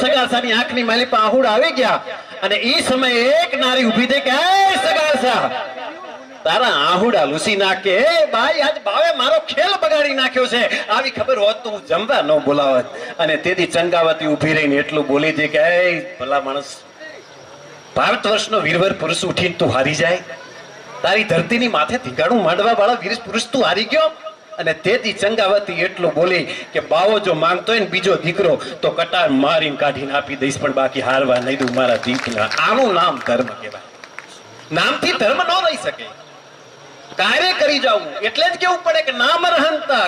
સગાસાની આંખની માલી પર આહુડ આવી ગયા અને એ સમયે એક નારી ઊભી થઈ કે, "એ સગાસા તારા આહુડા લૂસી નાખે. એ ભાઈ, આજ ભાવે મારો ખેલ બગાડી નાખ્યો છે. આવી ખબર હોત તો હું જમવા ન બોલાવત. અને તેથી ચંગાવતી ઊભી રહીને એટલું બોલી હતી કે, એ ભલા માણસ, ભારત વર્ષનો વીરવર પુરુષ ઉઠીને તું હારી જાય. તારી ધરતીની માથે ધીંગાણું માંડવા વાળા વીર પુરુષ તું હારી ગયો. અને તેથી ચંગાવતી એટલું બોલી કે બાવો જો માંગતો હોય ને બીજો દીકરો, તો કટાર મારીને કાઢીને આપી દઈશ, પણ બાકી હારવા નહીં દઉં, મારા દીકરા. આનું નામ ધર્મ કહેવાય. નામથી ધર્મ ન રહી શકે. કાર્ય કરી જવું, એટલે જ કેવું પડે કે નામ રહંતા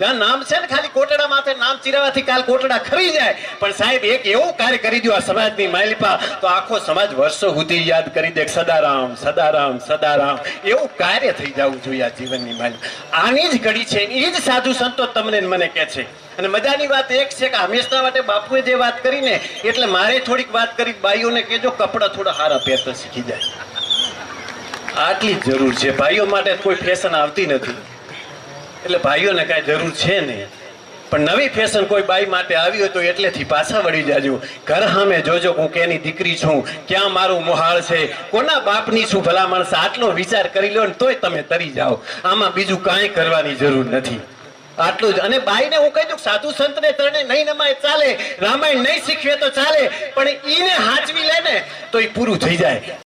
નામ છે ને ખાલી કોટડા માથે, નામ ચીરાવાથી કાલ કોટડા ખરી જાય. પણ સાહેબ, એક એવું કાર્ય કરી દો આ સમાજની માલિપા, તો આખો સમાજ વર્ષો સુધી યાદ કરી દે સદારામ સદારામ સદારામ. એવું કાર્ય થઈ જવું જોઈએ આ જીવનની માલિક આની જ ઘડી છે એ જ સાધુ સંતો તમને મને કહે છે. અને મજાની વાત એક છે કે હંમેશા માટે બાપુએ જે વાત કરીને એટલે મારે થોડીક વાત કરી, બાઈઓને કહેજો, કપડા થોડા હારા પહેરતા શીખી જાય. આટલી જરૂર છે. ભાઈઓ માટે કોઈ ફેશન આવતી નથી. એટલે ભાઈઓને કાંઈ જરૂર છે નહીં. પણ નવી ફેશન કોઈ બાઈ માટે આવી હોય તો એટલેથી પાછા વળી જાજો. ઘર સામે જોજો હું કેની દીકરી છું, ક્યાં મારું મોહાળ છે, કોના બાપની છું ભલા માણસ આટલો વિચાર કરી લો ને તોય તમે તરી જાઓ. આમાં બીજું કાંઈ કરવાની જરૂર નથી. આટલું જ. અને બાઈને હું કહી દઉં સાધુ સંતને તરણે નહીં નમાય, ચાલે. રામાયણ નહીં શીખવે તો ચાલે. પણ ઈને હાચવી લે ને, તો એ પૂરું થઈ જાય.